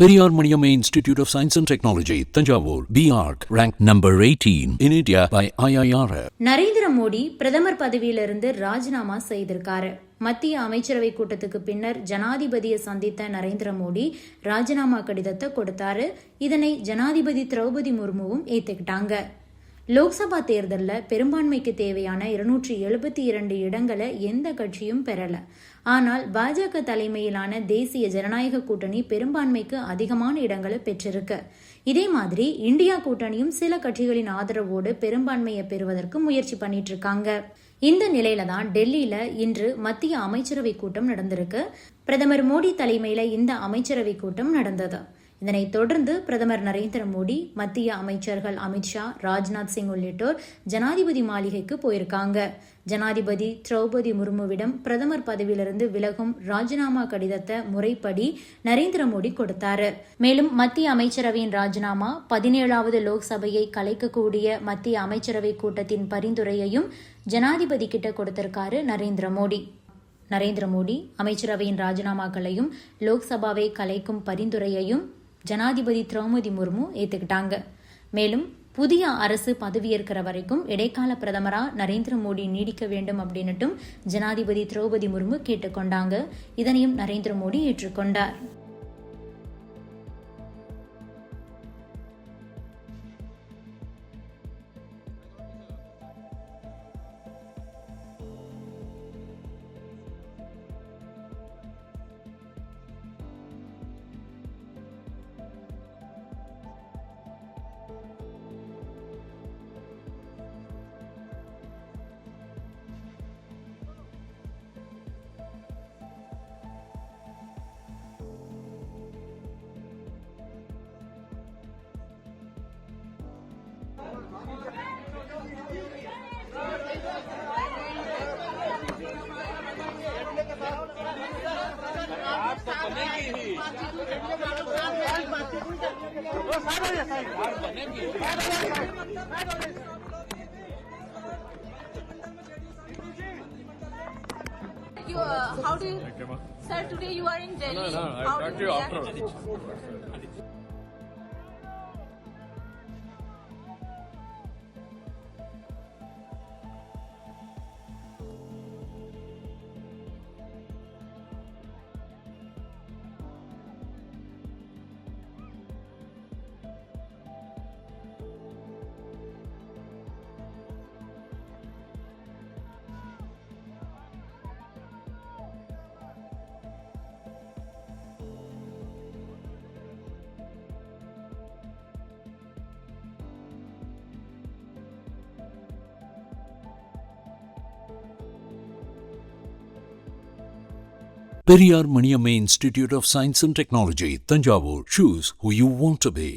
Periyar Maniyam institute of science and technology Thanjavur BArch rank number eighteen in India by IIR Narendra Modi பிரதமர் பதவியிலிருந்து ராஜினாமா செய்திருக்காரு மத்திய அமைச்சரவை கூட்டத்துக்கு பின்னர் ஜனாதிபதியை சந்தித்த நரேந்திர மோடி ராஜினாமா கடிதத்தை கொடுத்தாரு இதனை ஜனாதிபதி திரௌபதி முர்முவும் ஏத்துக்கிட்டாங்க லோக்சபா தேர்தலில் பெரும்பான்மைக்கு தேவையான இருநூற்றி எழுபத்தி இரண்டு இடங்களை எந்த கட்சியும் பெறல ஆனால் பாஜக தலைமையிலான தேசிய ஜனநாயக கூட்டணி பெரும்பான்மைக்கு அதிகமான இடங்களை பெற்றிருக்கு இதே மாதிரி இந்தியா கூட்டணியும் சில கட்சிகளின் ஆதரவோடு பெரும்பான்மையை பெறுவதற்கு முயற்சி பண்ணிட்டு இருக்காங்க இந்த நிலையில தான் டெல்லியில இன்று மத்திய அமைச்சரவை கூட்டம் நடந்திருக்கு பிரதமர் மோடி தலைமையில இந்த அமைச்சரவை கூட்டம் நடந்தது இதனைத் தொடர்ந்து பிரதமர் நரேந்திர மோடி மத்திய அமைச்சர்கள் அமித்ஷா ராஜ்நாத் சிங் உள்ளிட்டோர் ஜனாதிபதி மாளிகைக்கு போயிருக்காங்க ஜனாதிபதி திரௌபதி முர்முவிடம் பிரதமர் பதவியிலிருந்து விலகும் ராஜினாமா கடிதத்தை முறைப்படி நரேந்திர மோடி கொடுத்தாரு மேலும் மத்திய அமைச்சரவையின் ராஜினாமா பதினேழாவது லோக்சபையை கலைக்கக்கூடிய மத்திய அமைச்சரவை கூட்டத்தின் பரிந்துரையையும் ஜனாதிபதி கிட்ட கொடுத்திருக்காரு நரேந்திர மோடி நரேந்திர மோடி அமைச்சரவையின் ராஜினாமாக்களையும் லோக்சபாவை கலைக்கும் பரிந்துரையையும் ஜனாதிபதி திரௌபதி முர்மு ஏற்றுக்கிட்டாங்க மேலும் புதிய அரசு பதவியேற்கிற வரைக்கும் இடைக்கால பிரதமரா நரேந்திர மோடி நீடிக்க வேண்டும் அப்படின்னுட்டும் ஜனாதிபதி திரௌபதி முர்மு கேட்டுக்கொண்டாங்க இதனையும் நரேந்திர மோடி ஏற்றுக்கொண்டார் You, uh, how do you, sir? Today you are in Delhi. No, no, I talked to you after. Periyar Maniyamma Institute of Science and Technology, Thanjavur. Choose who you want to be.